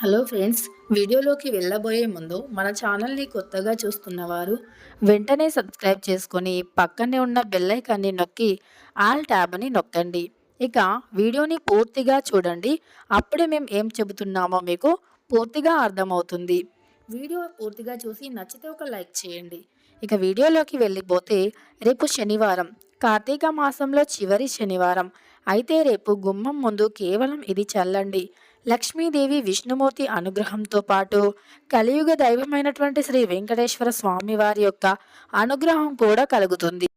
Hello friends వీడియోలోకి వెళ్ళబోయే ముందు మన ఛానల్ని కొత్తగా చూస్తున్నవారు వెంటనే సబ్స్క్రైబ్ చేసుకొని పక్కనే ఉన్న బెల్లైకాన్ని నొక్కి ఆల్ ట్యాబ్ని నొక్కండి. ఇక వీడియోని పూర్తిగా చూడండి. అప్పుడే మేము ఏం చెబుతున్నామో మీకు పూర్తిగా అర్థమవుతుంది. వీడియో పూర్తిగా చూసి నచ్చితే ఒక లైక్ చేయండి. ఇక వీడియోలోకి వెళ్ళిపోతే రేపు శనివారం కార్తీక మాసంలో చివరి శనివారం. అయితే రేపు గుమ్మం ముందు కేవలం ఇది చల్లండి. లక్ష్మీదేవి విష్ణుమూర్తి అనుగ్రహంతో పాటు కలియుగ దైవమైనటువంటి శ్రీ వెంకటేశ్వర స్వామి వారి యొక్క అనుగ్రహం కూడా కలుగుతుంది.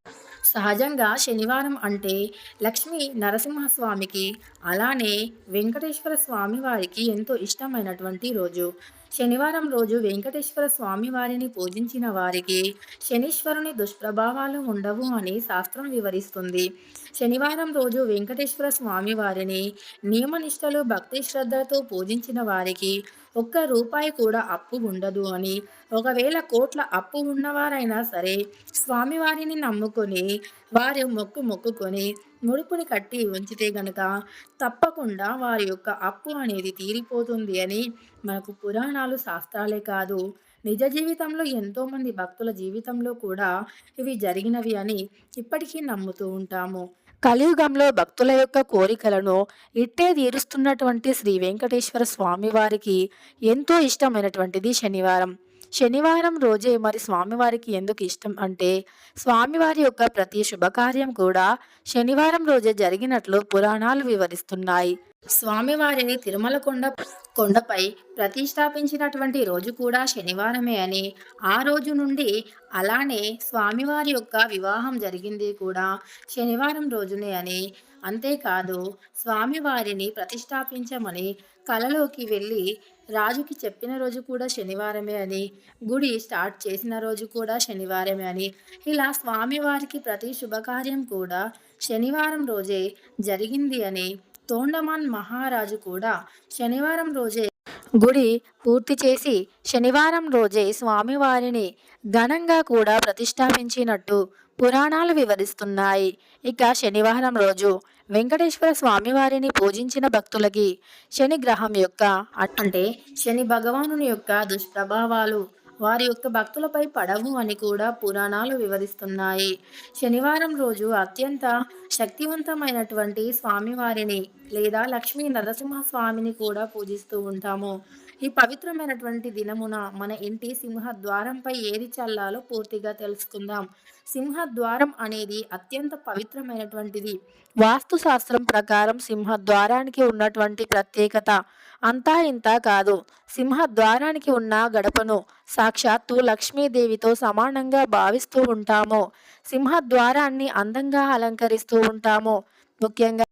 సహజంగా శనివారం అంటే లక్ష్మీ నరసింహస్వామికి అలానే వెంకటేశ్వర స్వామి వారికి ఎంతో ఇష్టమైనటువంటి రోజు. శనివారం రోజు వెంకటేశ్వర స్వామి వారిని పూజించిన వారికి శనీశ్వరుని దుష్ప్రభావాలు ఉండవు అని శాస్త్రం వివరిస్తుంది. శనివారం రోజు వెంకటేశ్వర స్వామి వారిని నియమనిష్టలు భక్తి శ్రద్ధలతో పూజించిన వారికి ఒక్క రూపాయి కూడా అప్పు ఉండదు అని. ఒకవేళ కోట్ల అప్పు ఉన్నవారైనా సరే స్వామివారిని నమ్ముకొని వారి మొక్కు మొక్కుకొని ముడుపుని కట్టి ఉంచితే గనక తప్పకుండా వారి యొక్క అప్పు అనేది తీరిపోతుంది అని మనకు పురాణాలు శాస్త్రాలే కాదు. నిజ జీవితంలో ఎంతోమంది భక్తుల జీవితంలో కూడా ఇవి జరిగినవి అని ఇప్పటికీ నమ్ముతూ ఉంటాము. కలియుగంలో భక్తుల యొక్క కోరికలను ఇట్టే తీరుస్తున్నటువంటి శ్రీ వెంకటేశ్వర స్వామి వారికి ఎంతో ఇష్టమైనటువంటిది శనివారం. శనివారం రోజే మరి స్వామివారికి ఎందుకు ఇష్టం అంటే స్వామివారి యొక్క ప్రతి శుభకార్యం కూడా శనివారం రోజే జరిగినట్లు పురాణాలు వివరిస్తున్నాయి. స్వామివారిని తిరుమల కొండ కొండపై ప్రతిష్టాపించినటువంటి రోజు కూడా శనివారమే అని. ఆ రోజు నుండి అలానే స్వామివారి యొక్క వివాహం జరిగింది కూడా శనివారం రోజునే అని. అంతేకాదు స్వామివారిని ప్రతిష్టాపించమని కలలోకి వెళ్ళి రాజుకి చెప్పిన రోజు కూడా శనివారమే అని. గుడి స్టార్ట్ చేసిన రోజు కూడా శనివారమే అని. ఇలా స్వామివారికి ప్రతి శుభకార్యం కూడా శనివారం రోజే జరిగింది అని. తోండమాన్ మహారాజు కూడా శనివారం రోజే గుడి పూర్తి చేసి శనివారం రోజే స్వామివారిని ఘనంగా కూడా ప్రతిష్టాపించినట్టు పురాణాలు వివరిస్తున్నాయి. ఇక శనివారం రోజు వెంకటేశ్వర స్వామివారిని పూజించిన భక్తులకి శని గ్రహం యొక్క అంటే శని భగవానుని యొక్క దుష్ప్రభావాలు వారి యొక్క భక్తులపై పడవు అని కూడా పురాణాలు వివరిస్తున్నాయి. శనివారం రోజు అత్యంత శక్తివంతమైనటువంటి స్వామివారిని లేదా లక్ష్మీ నరసింహస్వామిని కూడా పూజిస్తూ ఉంటాము. ఈ పవిత్రమైనటువంటి దినమున మన ఇంటి సింహద్వారంపై ఏది చల్లాలో పూర్తిగా తెలుసుకుందాం. సింహద్వారం అనేది అత్యంత పవిత్రమైనటువంటిది. వాస్తుశాస్త్రం ప్రకారం సింహద్వారానికి ఉన్నటువంటి ప్రత్యేకత అంతా ఇంత కాదు. సింహద్వారానికి ఉన్న గడపను సాక్షాత్తు లక్ష్మీదేవితో సమానంగా భావిస్తూ ఉంటాము. సింహద్వారాన్ని అందంగా అలంకరిస్తూ ఉంటాము. ముఖ్యంగా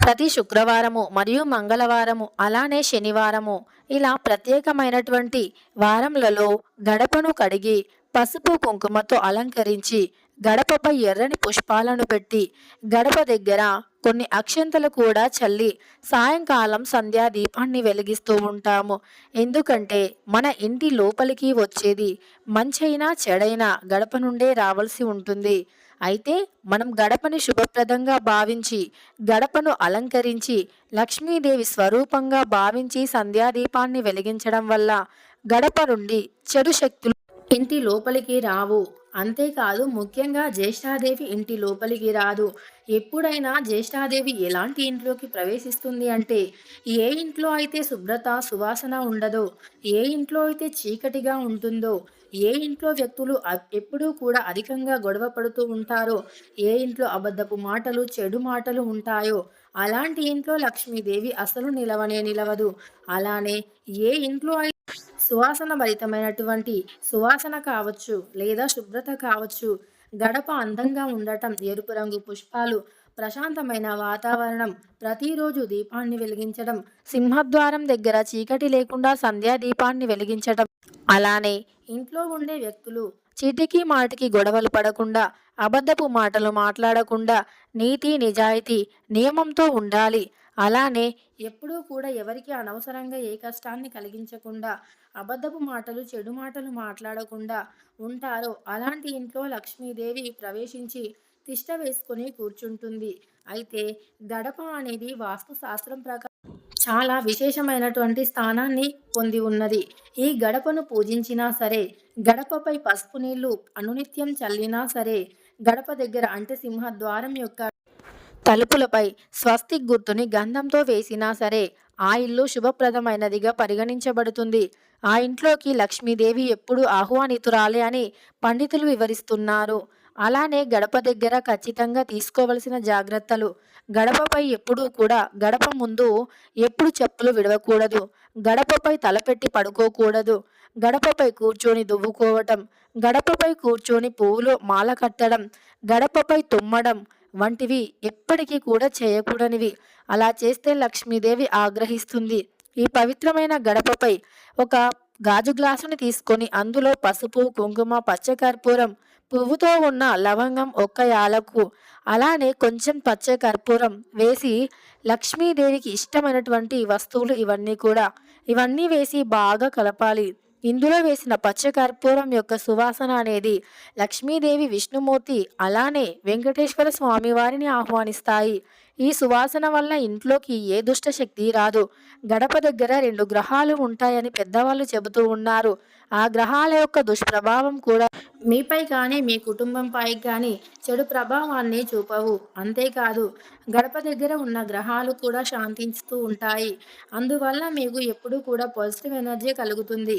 ప్రతి శుక్రవారము మరియు మంగళవారము అలానే శనివారము ఇలా ప్రత్యేకమైనటువంటి వారములలో గడపను కడిగి పసుపు కుంకుమతో అలంకరించి గడపపై ఎర్రని పుష్పాలను పెట్టి గడప దగ్గర కొన్ని అక్షంతలు కూడా చల్లి సాయంకాలం సంధ్యా దీపాన్ని వెలిగిస్తూ ఉంటాము. ఎందుకంటే మన ఇంటి లోపలికి వచ్చేది మంచైనా చెడైనా గడప నుండే రావాల్సి ఉంటుంది. అయితే మనం గడపని శుభప్రదంగా భావించి గడపను అలంకరించి లక్ష్మీదేవి స్వరూపంగా భావించి సంధ్యాదీపాన్ని వెలిగించడం వల్ల గడప నుండి చెడు శక్తులు ఇంటి లోపలికి రావు. అంతేకాదు ముఖ్యంగా జ్యేష్ఠాదేవి ఇంటి లోపలికి రాదు. ఎప్పుడైనా జ్యేష్ఠాదేవి ఎలాంటి ఇంట్లోకి ప్రవేశిస్తుంది అంటే ఏ ఇంట్లో అయితే శుభ్రత సువాసన ఉండదో ఏ ఇంట్లో అయితే చీకటిగా ఉంటుందో ఏ ఇంట్లో వ్యక్తులు ఎప్పుడూ కూడా అధికంగా గొడవ పడుతూ ఉంటారో ఏ ఇంట్లో అబద్ధపు మాటలు చెడు మాటలు ఉంటాయో అలాంటి ఇంట్లో లక్ష్మీదేవి అసలు నిలవనే నిలవదు. అలానే ఏ ఇంట్లో సువాసన భరితమైనటువంటి సువాసన కావచ్చు లేదా శుభ్రత కావచ్చు గడప అందంగా ఉండటం ఎరుపు రంగు పుష్పాలు ప్రశాంతమైన వాతావరణం ప్రతిరోజు దీపాన్ని వెలిగించడం సింహద్వారం దగ్గర చీకటి లేకుండా సంధ్యా దీపాన్ని వెలిగించడం అలానే ఇంట్లో ఉండే వ్యక్తులు చీటికి మాటికి గొడవలు పడకుండా అబద్ధపు మాటలు మాట్లాడకుండా నీతి నిజాయితీ నియమంతో ఉండాలి. అలానే ఎప్పుడూ కూడా ఎవరికి అనవసరంగా ఏ కష్టాన్ని కలిగించకుండా అబద్ధపు మాటలు చెడు మాటలు మాట్లాడకుండా ఉంటారో అలాంటి ఇంట్లో లక్ష్మీదేవి ప్రవేశించి తిష్ట వేసుకుని కూర్చుంటుంది. అయితే గడప అనేది వాస్తు శాస్త్రం ప్రకారం చాలా విశేషమైనటువంటి స్థానాన్ని పొంది ఉన్నది. ఈ గడపను పూజించినా సరే గడపపై పసుపు నీళ్ళు అనునిత్యం చల్లినా సరే గడప దగ్గర అంటే సింహద్వారం యొక్క తలుపులపై స్వస్తిక్ గుర్తుని గంధంతో వేసినా సరే ఆ ఇల్లు శుభప్రదమైనదిగా పరిగణించబడుతుంది. ఆ ఇంట్లోకి లక్ష్మీదేవి ఎప్పుడు ఆహ్వానితురాలే అని పండితులు వివరిస్తున్నారు. అలానే గడప దగ్గర ఖచ్చితంగా తీసుకోవలసిన జాగ్రత్తలు. గడపపై ఎప్పుడూ కూడా గడప ముందు ఎప్పుడు చెప్పులు విడవకూడదు. గడపపై తలపెట్టి పడుకోకూడదు. గడపపై కూర్చొని దువ్వుకోవటం. గడపపై కూర్చొని పువ్వులు మాల కట్టడం. గడపపై తుమ్మడం. వంటివి ఎప్పటికీ కూడా చేయకూడనివి. అలా చేస్తే లక్ష్మీదేవి ఆగ్రహిస్తుంది. ఈ పవిత్రమైన గడపపై ఒక గాజు గ్లాసుని తీసుకొని అందులో పసుపు కుంకుమ పచ్చకర్పూరం పువ్వుతో ఉన్న లవంగం ఒక్క యాలకు అలానే కొంచెం పచ్చ కర్పూరం వేసి లక్ష్మీదేవికి ఇష్టమైనటువంటి వస్తువులు ఇవన్నీ కూడా. ఇవన్నీ వేసి బాగా కలపాలి. ఇందులో వేసిన పచ్చ కర్పూరం యొక్క సువాసన అనేది లక్ష్మీదేవి విష్ణుమూర్తి అలానే వెంకటేశ్వర స్వామి వారిని ఆహ్వానిస్తాయి. ఈ సువాసన వల్ల ఇంట్లోకి ఏ దుష్ట శక్తి రాదు. గడప దగ్గర రెండు గ్రహాలు ఉంటాయని పెద్దవాళ్ళు చెబుతూ ఉన్నారు. ఆ గ్రహాల యొక్క దుష్ప్రభావం కూడా మీపై కానీ మీ కుటుంబంపై కానీ చెడు ప్రభావాన్ని చూపవు. అంతేకాదు గడప దగ్గర ఉన్న గ్రహాలు కూడా శాంతిస్తూ ఉంటాయి. అందువల్ల మీకు ఎప్పుడూ కూడా పాజిటివ్ ఎనర్జీ కలుగుతుంది.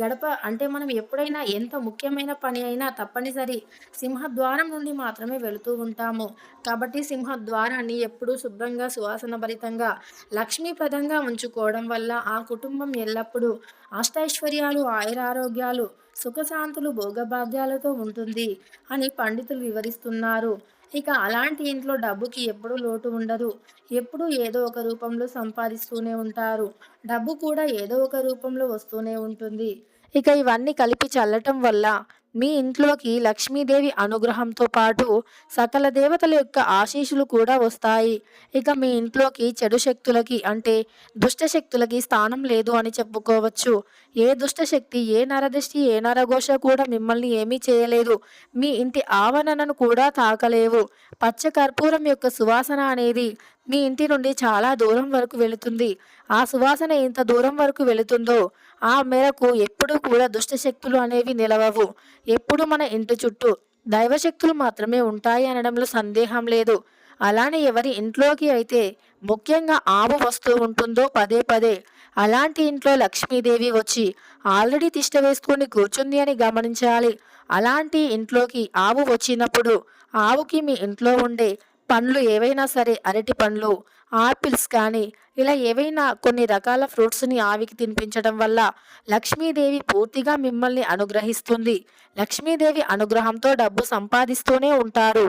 గడప అంటే మనం ఎప్పుడైనా ఎంత ముఖ్యమైన పని అయినా తప్పనిసరి సింహద్వారం నుండి మాత్రమే వెళుతూ ఉంటాము. కాబట్టి సింహద్వారాన్ని ఎప్పుడూ శుభ్రంగా సువాసన భరితంగా లక్ష్మీప్రదంగా ఉంచుకోవడం వల్ల ఆ కుటుంబం ఎల్లప్పుడూ అష్టైశ్వర్యాలు ఆయురారోగ్యాలు సుఖశాంతులు భోగభాగ్యాలతో ఉంటుంది అని పండితులు వివరిస్తున్నారు. ఇక అలాంటి ఇంట్లో డబ్బుకి ఎప్పుడూ లోటు ఉండదు. ఎప్పుడూ ఏదో ఒక రూపంలో సంపాదిస్తూనే ఉంటారు. డబ్బు కూడా ఏదో ఒక రూపంలో వస్తూనే ఉంటుంది. ఇక ఇవన్నీ కలిపి చల్లటం వల్ల మీ ఇంట్లోకి లక్ష్మీదేవి అనుగ్రహంతో పాటు సకల దేవతల యొక్క ఆశీస్సులు కూడా వస్తాయి. ఇక మీ ఇంట్లోకి చెడు శక్తులకి అంటే దుష్ట శక్తులకి స్థానం లేదు అని చెప్పుకోవచ్చు. ఏ దుష్ట శక్తి ఏ నరదృష్టి ఏ నరఘోష కూడా మిమ్మల్ని ఏమీ చేయలేదు. మీ ఇంటి ఆవరణను కూడా తాకలేవు. పచ్చ కర్పూరం యొక్క సువాసన అనేది మీ ఇంటి నుండి చాలా దూరం వరకు వెళుతుంది. ఆ సువాసన ఎంత దూరం వరకు వెళుతుందో ఆ మేరకు ఎప్పుడూ కూడా దుష్టశక్తులు అనేవి నిలవవు. ఎప్పుడు మన ఇంటి చుట్టూ దైవశక్తులు మాత్రమే ఉంటాయి అనడంలో సందేహం లేదు. అలానే ఎవరి ఇంట్లోకి అయితే ముఖ్యంగా ఆవు వస్తూ ఉంటుందో పదే పదే అలాంటి ఇంట్లో లక్ష్మీదేవి వచ్చి ఆల్రెడీ తిష్ట వేసుకొని కూర్చుంది అని గమనించాలి. అలాంటి ఇంట్లోకి ఆవు వచ్చినప్పుడు ఆవుకి మీ ఇంట్లో ఉండే పండ్లు ఏవైనా సరే అరటి పండ్లు ఆపిల్స్ కానీ ఇలా ఏవైనా కొన్ని రకాల ఫ్రూట్స్ని ఆవికి తినిపించడం వల్ల లక్ష్మీదేవి పూర్తిగా మిమ్మల్ని అనుగ్రహిస్తుంది. లక్ష్మీదేవి అనుగ్రహంతో డబ్బు సంపాదిస్తూనే ఉంటారు.